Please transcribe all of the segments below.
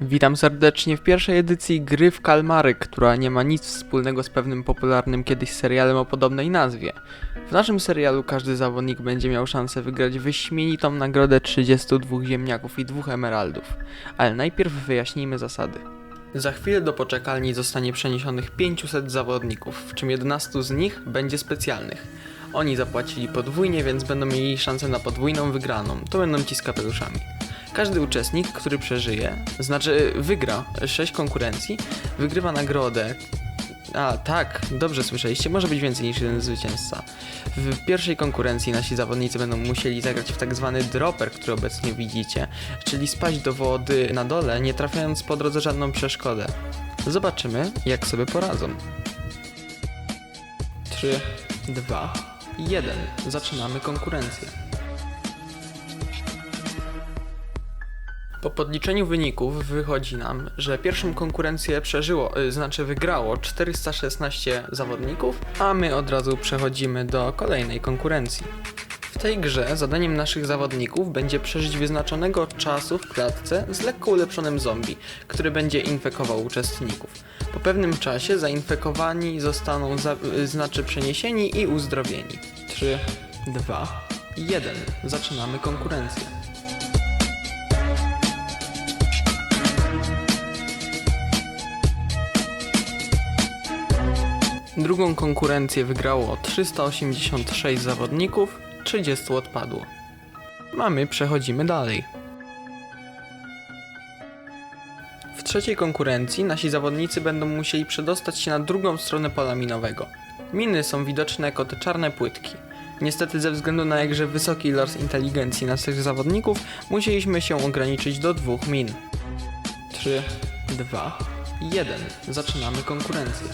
Witam serdecznie w pierwszej edycji gry w Kalmary, która nie ma nic wspólnego z pewnym popularnym kiedyś serialem o podobnej nazwie. W naszym serialu każdy zawodnik będzie miał szansę wygrać wyśmienitą nagrodę 32 ziemniaków i 2 emeraldów. Ale najpierw wyjaśnijmy zasady. Za chwilę do poczekalni zostanie przeniesionych 500 zawodników, w czym 11 z nich będzie specjalnych. Oni zapłacili podwójnie, więc będą mieli szansę na podwójną wygraną. To będą ci z kapeluszami. Każdy uczestnik, który przeżyje, znaczy wygra 6 konkurencji, wygrywa nagrodę. A, tak, dobrze słyszeliście, może być więcej niż jeden zwycięzca. W pierwszej konkurencji nasi zawodnicy będą musieli zagrać w tak zwany dropper, który obecnie widzicie, czyli spaść do wody na dole, nie trafiając po drodze żadną przeszkodę. Zobaczymy, jak sobie poradzą. 3, 2, 1. Zaczynamy konkurencję. Po podliczeniu wyników wychodzi nam, że pierwszą konkurencję przeżyło, y, znaczy wygrało 416 zawodników, a my od razu przechodzimy do kolejnej konkurencji. W tej grze zadaniem naszych zawodników będzie przeżyć wyznaczonego czasu w klatce z lekko ulepszonym zombie, który będzie infekował uczestników. Po pewnym czasie zainfekowani zostaną, za, y, znaczy przeniesieni i uzdrowieni. 3, 2, 1. Zaczynamy konkurencję. Drugą konkurencję wygrało 386 zawodników, 30 odpadło. Mamy, przechodzimy dalej. W trzeciej konkurencji nasi zawodnicy będą musieli przedostać się na drugą stronę pola minowego. Miny są widoczne jako te czarne płytki. Niestety ze względu na jakże wysoki ilość inteligencji naszych zawodników musieliśmy się ograniczyć do dwóch min. 3, 2, 1. Zaczynamy konkurencję.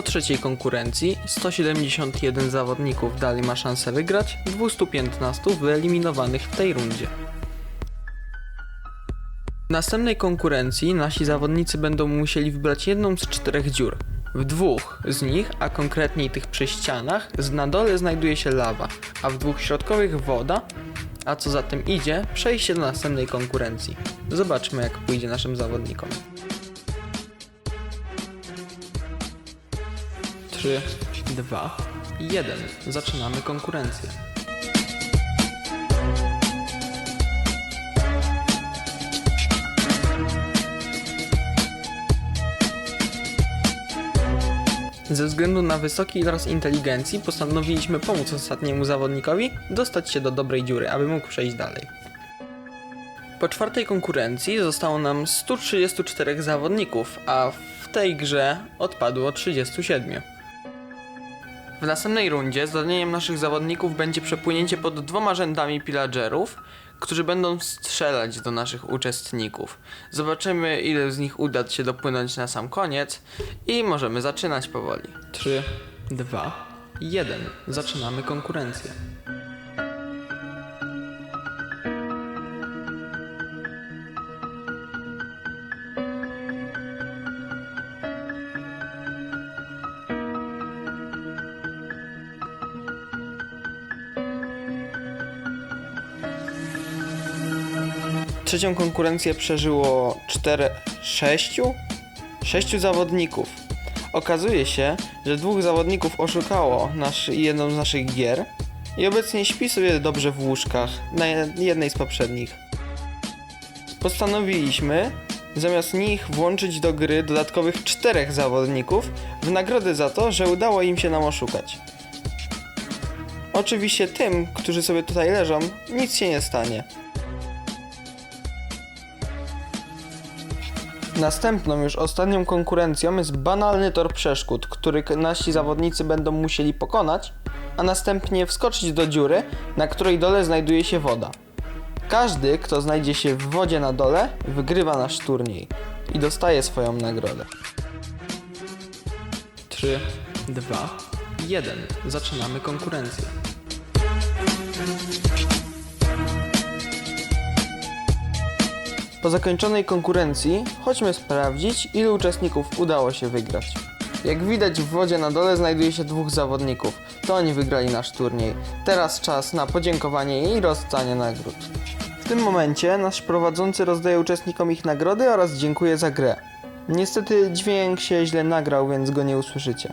Po trzeciej konkurencji 171 zawodników dalej ma szansę wygrać, 215 wyeliminowanych w tej rundzie. W następnej konkurencji nasi zawodnicy będą musieli wybrać jedną z czterech dziur. W dwóch z nich, a konkretniej tych przy ścianach, na dole znajduje się lawa, a w dwóch środkowych woda, a co za tym idzie, przejście do następnej konkurencji. Zobaczmy jak pójdzie naszym zawodnikom. 3, 2, 1. Zaczynamy konkurencję. Ze względu na wysoki ilość inteligencji postanowiliśmy pomóc ostatniemu zawodnikowi dostać się do dobrej dziury, aby mógł przejść dalej. Po czwartej konkurencji zostało nam 134 zawodników, a w tej grze odpadło 37. W następnej rundzie zadaniem naszych zawodników będzie przepłynięcie pod dwoma rzędami pillagerów, którzy będą strzelać do naszych uczestników. Zobaczymy, ile z nich uda się dopłynąć na sam koniec i możemy zaczynać powoli. 3, 2, 1. Zaczynamy konkurencję. Trzecią konkurencję przeżyło 4, 6, 6 zawodników. Okazuje się, że dwóch zawodników oszukało nasz, jedną z naszych gier i obecnie śpi sobie dobrze w łóżkach na jednej z poprzednich. Postanowiliśmy zamiast nich włączyć do gry dodatkowych czterech zawodników w nagrodę za to, że udało im się nam oszukać. Oczywiście tym, którzy sobie tutaj leżą, nic się nie stanie. Następną, już ostatnią konkurencją jest banalny tor przeszkód, który nasi zawodnicy będą musieli pokonać, a następnie wskoczyć do dziury, na której dole znajduje się woda. Każdy, kto znajdzie się w wodzie na dole, wygrywa nasz turniej i dostaje swoją nagrodę. 3, 2, 1. Zaczynamy konkurencję. Po zakończonej konkurencji chodźmy sprawdzić, ilu uczestników udało się wygrać. Jak widać w wodzie na dole znajduje się dwóch zawodników. To oni wygrali nasz turniej. Teraz czas na podziękowanie i rozdanie nagród. W tym momencie nasz prowadzący rozdaje uczestnikom ich nagrody oraz dziękuję za grę. Niestety dźwięk się źle nagrał, więc go nie usłyszycie.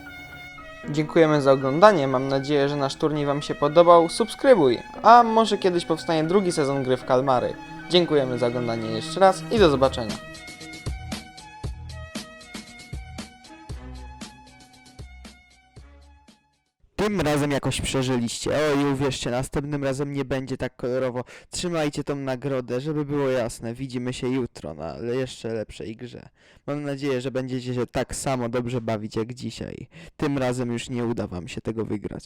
Dziękujemy za oglądanie, mam nadzieję, że nasz turniej Wam się podobał. Subskrybuj, a może kiedyś powstanie drugi sezon gry w Kalmary. Dziękujemy za oglądanie jeszcze raz i do zobaczenia. Tym razem jakoś przeżyliście. Oj, uwierzcie, następnym razem nie będzie tak kolorowo. Trzymajcie tą nagrodę, żeby było jasne. Widzimy się jutro na jeszcze lepszej grze. Mam nadzieję, że będziecie się tak samo dobrze bawić jak dzisiaj. Tym razem już nie uda wam się tego wygrać.